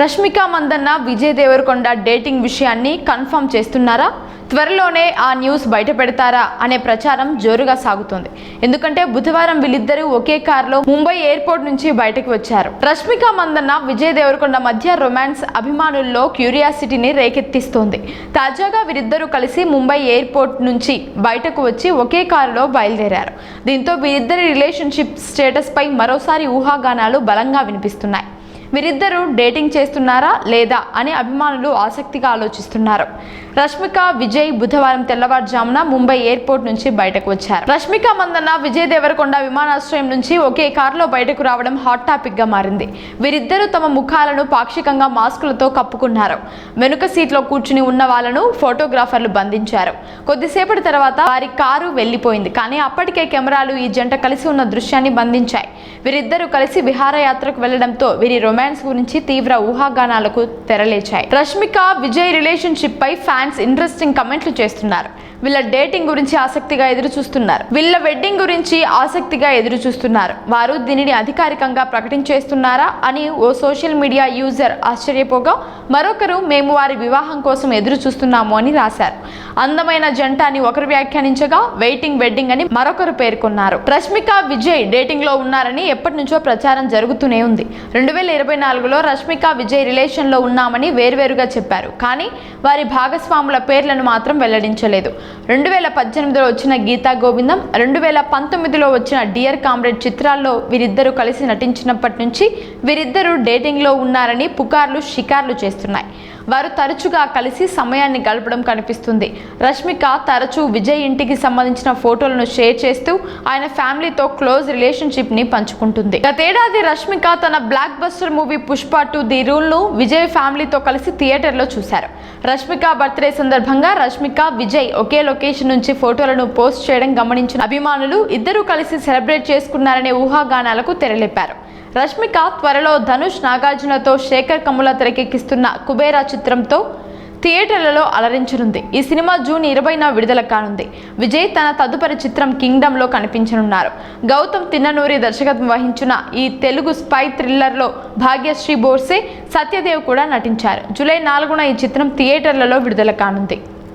Rashmika Mandanna Vijay Deverakonda dating విషయాన్ని confirm చేస్తున్నారా? త్వరలోనే ఆ న్యూస్ బయట పెడతారా అనే ప్రచారం జోరుగా సాగుతోంది. ఎందుకంటే బుధవారం వీళ్ళిద్దరూ ఒకే కారులో ముంబై ఎయిర్పోర్ట్ నుంచి బయటకు వచ్చారు. రష్మిక మందన్న విజయ్ దేవరకొండ మధ్య రొమాన్స్ అభిమానుల్లో క్యూరియాసిటీని రేకెత్తిస్తోంది. తాజాగా వీరిద్దరూ కలిసి ముంబై ఎయిర్పోర్ట్ నుంచి బయటకు వచ్చి ఒకే కారులో బయలుదేరారు. దీంతో వీరిద్దరి రిలేషన్షిప్ స్టేటస్ పై మరోసారి ఊహాగానాలు బలంగా వినిపిస్తున్నాయి. వీరిద్దరూ డేటింగ్ చేస్తున్నారా లేదా అని అభిమానులు ఆసక్తిగా ఆలోచిస్తున్నారు. రష్మిక విజయ్ బుధవారం తెల్లవారుజామున ముంబై ఎయిర్పోర్ట్ నుంచి బయటకు వచ్చారు. రష్మిక మందన్న విజయ్ దేవరకొండ విమానాశ్రయం నుంచి ఒకే కారులో బయటకు రావడం హాట్ టాపిక్గా మారింది. వీరిద్దరూ తమ ముఖాలను పాక్షికంగా మాస్కులతో కప్పుకున్నారు. వెనుక సీట్లో కూర్చుని ఉన్న వాళ్ళను ఫోటోగ్రాఫర్లు బంధించారు. కొద్దిసేపటి తర్వాత వారి కారు వెళ్ళిపోయింది కానీ అప్పటికే కెమెరాలు ఈ జంట కలిసి ఉన్న దృశ్యాన్ని బంధించాయి. వీరిద్దరూ కలిసి విహారయాత్రకు వెళ్ళడంతో వీరి రొమాన్స్ గురించి తీవ్ర ఊహాగానాలకు తెరలేచాయి. రష్మిక విజయ్ రిలేషన్షిప్ పై ఫ్యాన్ ఫ్యాన్స్ ఇంట్రెస్టింగ్ కమెంట్లు చేస్తున్నారు. వీళ్ళ డేటింగ్ గురించి ఆసక్తిగా ఎదురు చూస్తున్నారు వీళ్ళ వెడ్డింగ్ గురించి ఆసక్తిగా ఎదురు చూస్తున్నారు వారు దీనిని అధికారికంగా ప్రకటించేస్తున్నారా అని ఓ సోషల్ మీడియా యూజర్ ఆశ్చర్యపోగా మరొకరు మేము వారి వివాహం కోసం ఎదురు చూస్తున్నాము అని రాశారు. అందమైన జంట అని ఒకరు వ్యాఖ్యానించగా వెయిటింగ్ వెడ్డింగ్ అని మరొకరు పేర్కొన్నారు. రష్మిక విజయ్ డేటింగ్లో ఉన్నారని ఎప్పటి నుంచో ప్రచారం జరుగుతూనే ఉంది. రెండు వేల ఇరవై నాలుగులో రష్మిక విజయ్ రిలేషన్లో ఉన్నామని వేర్వేరుగా చెప్పారు. కానీ వారి భాగస్వాముల పేర్లను మాత్రం వెల్లడించలేదు. రెండు వేల పద్దెనిమిదిలో వచ్చిన గీతా గోవిందం రెండు వేల పంతొమ్మిదిలో వచ్చిన డియర్ కామ్రేడ్ చిత్రాల్లో వీరిద్దరూ కలిసి నటించినప్పటి నుంచి వీరిద్దరూ డేటింగ్లో ఉన్నారని పుకార్లు షికార్లు చేస్తున్నాయి. వారు తరచుగా కలిసి సమయాన్ని గడపడం కనిపిస్తుంది. రష్మిక తరచూ విజయ్ ఇంటికి సంబంధించిన ఫోటోలను షేర్ చేస్తూ ఆయన ఫ్యామిలీతో క్లోజ్ రిలేషన్షిప్ని పంచుకుంటుంది. గతేడాది రష్మిక తన blockbuster movie Pushpa two the రూల్ను Vijay ఫ్యామిలీతో కలిసి థియేటర్లో చూశారు. రష్మిక బర్త్డే సందర్భంగా రష్మిక విజయ్ ఒకే లొకేషన్ నుంచి ఫోటోలను పోస్ట్ చేయడం గమనించిన అభిమానులు ఇద్దరూ కలిసి సెలబ్రేట్ చేసుకున్నారనే ఊహాగానాలకు తెరలేపారు. రష్మిక త్వరలో ధనుష్ నాగార్జునతో శేఖర్ కమ్ముల తెరకెక్కిస్తున్న కుబేరా చిత్రంతో థియేటర్లలో అలరించనుంది. ఈ సినిమా జూన్ ఇరవైన విడుదల కానుంది. విజయ్ తన తదుపరి చిత్రం కింగ్డమ్లో కనిపించనున్నారు. గౌతమ్ తిన్ననూరి దర్శకత్వం వహించిన ఈ తెలుగు స్పై థ్రిల్లర్లో భాగ్యశ్రీ బోర్సే సత్యదేవ్ కూడా నటించారు. జూలై నాలుగున ఈ చిత్రం థియేటర్లలో విడుదల కానుంది.